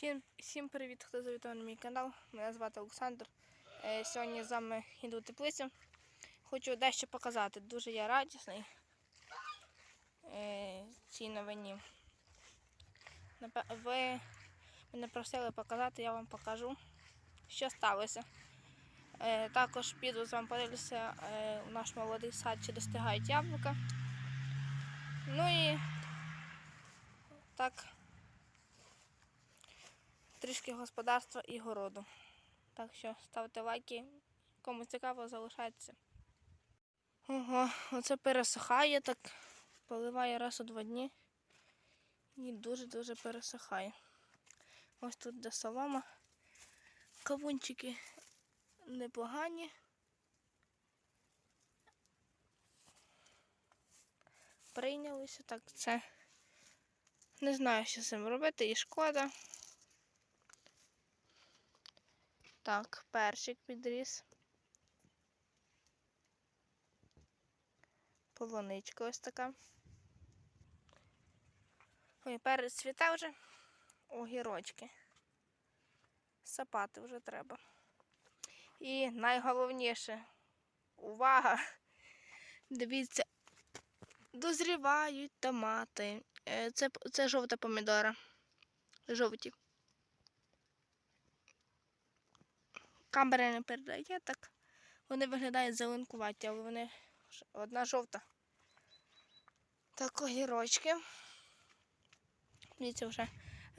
Всім, всім привіт, хто завітав на мій канал. Мене звати Олександр. Е, сьогодні з вами йду теплицю. Хочу дещо показати. Дуже я радісний е, цій новині. Ви мене просили показати, я вам покажу, що сталося. Е, також піду з вами подивлюся е, у наш молодий сад, чи достигають яблука. Ну і так трішки господарства і городу. Так що ставте лайки. Кому цікаво, залишайтеся. Ого, оце пересихає так. Поливає раз у два дні. І дуже-дуже пересихає. Ось тут де солома. Кавунчики непогані. Прийнялися так це. Не знаю, що з цим робити, і шкода. Так, перчик підріс. Полоничка ось така. Ой, перець цвіте вже. Огірочки. Сапати вже треба. І найголовніше, увага! Дивіться, дозрівають томати. Е, Це, це жовта помідора. Жовті. Камера не передає, так вони виглядають зеленкуваті, але вони одна жовта. Так, огірочки. Дивіться, вже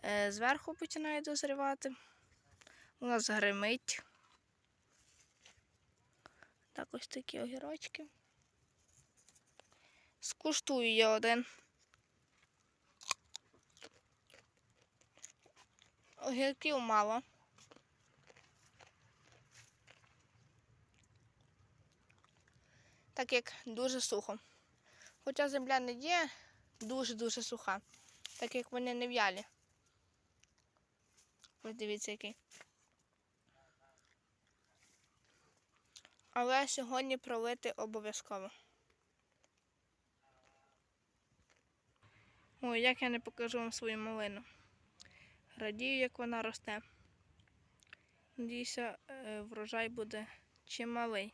е, зверху починає дозрівати. У нас гримить. Так, ось такі огірочки. Скуштую я один. Огірків мало. Так як дуже сухо. Хоча земля не є дуже-дуже суха, так як вони не в'ялі. Ось дивіться який. Але сьогодні пролити обов'язково. Ой, як я не покажу вам свою малину. Радію, як вона росте. Надіюся, е, врожай буде чималий.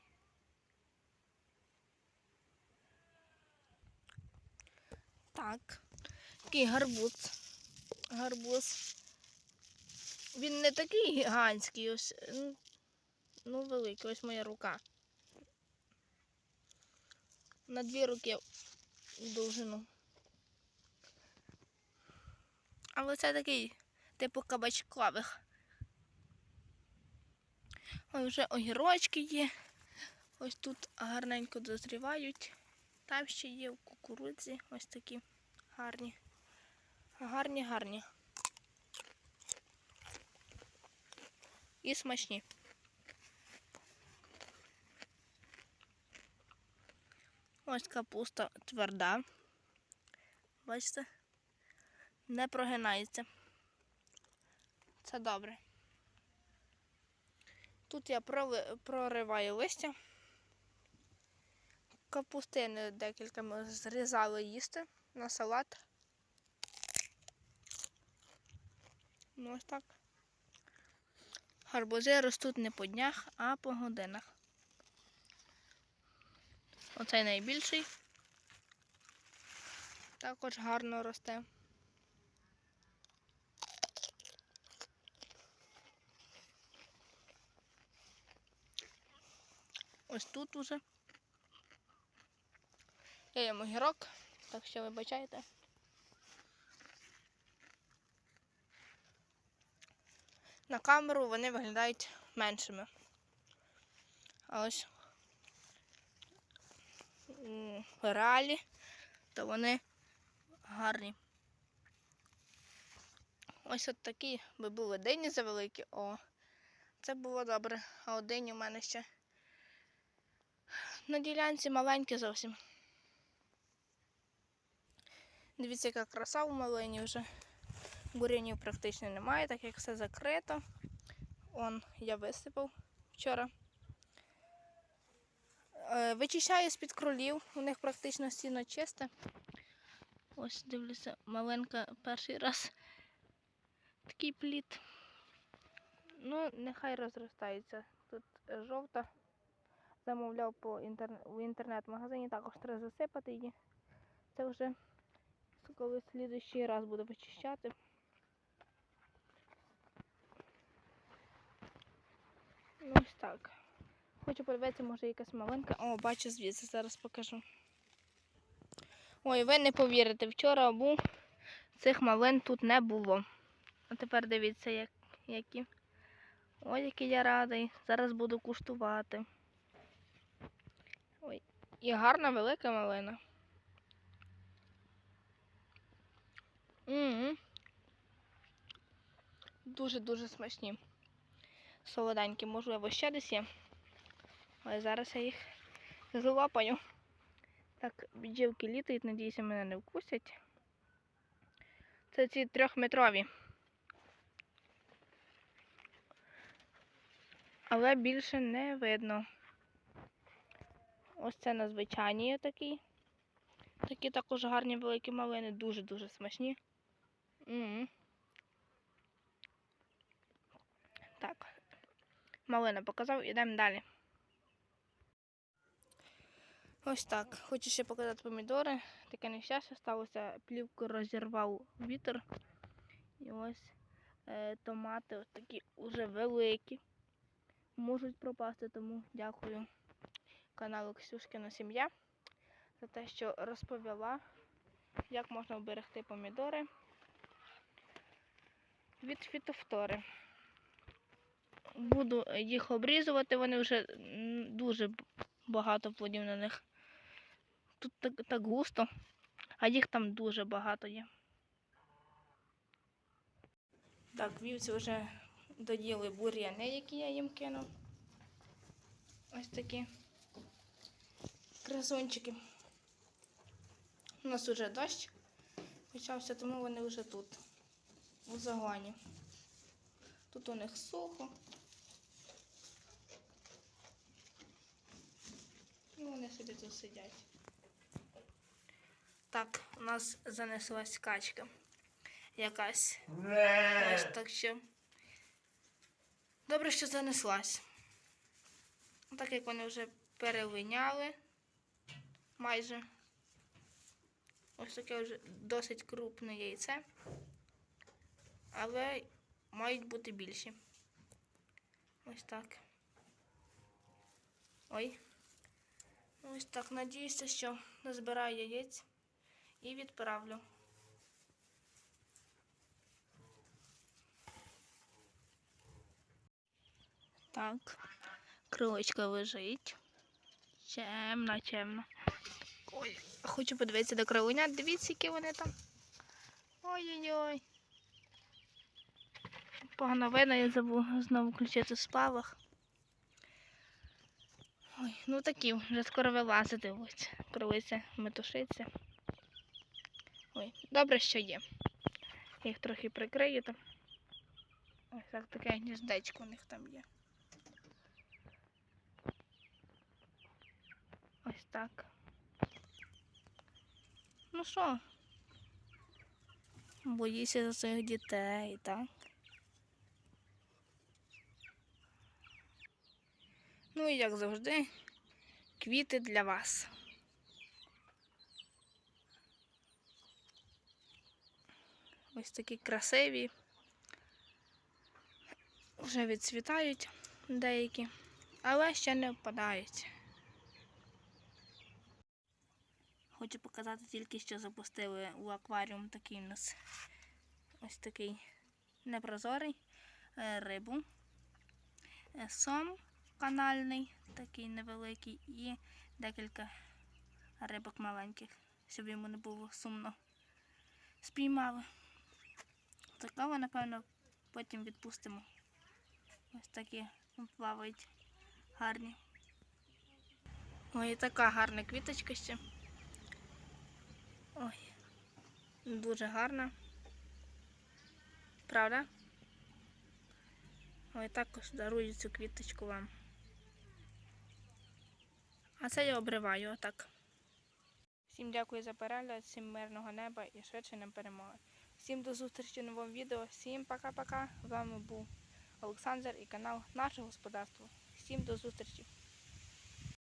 Так. Такий гарбуз. Гарбуз. Він не такий гігантський, ось, ну, великий, ось моя рука. На дві руки довжину. Але це такий, типу кабачкових. Ось вже огірочки є. Ось тут гарненько дозрівають. Там ще є в кукурудзі ось такі гарні. Гарні, гарні. І смачні. Ось капуста тверда. Бачите? Не прогинається. Це добре. Тут я прориваю листя. Капустини декілька ми зрізали їсти на салат. Ну ось так. Гарбузи ростуть не по днях, а по годинах. Оцей найбільший. Також гарно росте. Ось тут уже. Я їм огірок, так що вибачайте. На камеру вони виглядають меншими. А ось в реалі, то вони гарні. Ось от такі би були дині завеликі. О, це було добре. А дині у мене ще на ділянці маленькі зовсім. Дивіться, яка краса у малині вже. Бурянів практично немає, так як все закрито. Он я висипав вчора. Е, Вичищаю з-під кролів, у них практично стіно чисте. Ось дивлюся, маленька перший раз такий плід. Ну, нехай розростається. Тут жовта. Замовляв по інтерне... в інтернет-магазині, також треба засипати її. Це вже коли слідуючий раз буду вичищати. Ну ось так. Хочу подивитися, може якась малинка. О, бачу звідси, зараз покажу. Ой, ви не повірите, вчора був, цих малин тут не було. А тепер дивіться, як, які. Ой, який я радий. Зараз буду куштувати. Ой, і гарна велика малина. м Дуже-дуже смачні. Солоденькі, можливо, ще десь є. Але зараз я їх злопаю. Так, бджілки літають, надіюся, мене не вкусять. Це ці трьохметрові. Але більше не видно. Ось це на звичайній такий. Такі також гарні великі малини, дуже-дуже смачні. м. Малина показав, ідемо далі. Ось так. Хочу ще показати помідори. Таке нещастя сталося. Плівку розірвав вітер. І ось е, томати ось такі вже великі. Можуть пропасти, тому дякую каналу Ксюшкина сім'я за те, що розповіла, як можна вберегти помідори від фітофтори. Буду їх обрізувати, вони вже дуже багато плодів на них. Тут так, так густо, а їх там дуже багато є. Так, вівці вже доїли бур'яни, які я їм кинув. Ось такі красунчики. У нас вже дощ почався, тому вони вже тут, у загоні. Тут у них сухо. І вони собі тут сидять. Так, у нас занеслась качка. Якась. Ось так що. Добре, що занеслась. Так як вони вже перелиняли майже. Ось таке вже досить крупне яйце. Але мають бути більші. Ось так. Ой. Ось так. Надіюся, що назбираю яєць і відправлю. Так, крилочка лежить. Чемно, чемно. Ой, хочу подивитися до крилинят. Дивіться, які вони там. Ой-ой-ой. Погано видно, я забув знову включити спалах. Ой, ну такі, вже скоро вилазити ось. Крилиця метушиться. Ой, добре, що є. Я їх трохи прикрию там. Ось так таке гніздечко у них там є. Ось так. Ну що? Боїся за своїх дітей, так? Ну і як завжди, квіти для вас. Ось такі красиві. Вже відцвітають деякі, але ще не впадають. Хочу показати тільки, що запустили у акваріум такий у нас ось такий непрозорий е, рибу. Е, Сом канальний, такий невеликий, і декілька рибок маленьких, щоб йому не було сумно. Спіймали. Такого, напевно, потім відпустимо. Ось такі плавають гарні. Ой, така гарна квіточка ще. Ой, дуже гарна. Правда? Ой, також дарую цю квіточку вам. А це я обриваю отак. Всім дякую за перегляд, всім мирного неба і швидше нам перемоги. Всім до зустрічі в новому відео. Всім пока-пока. З вами був Олександр і канал Наше Господарство. Всім до зустрічі.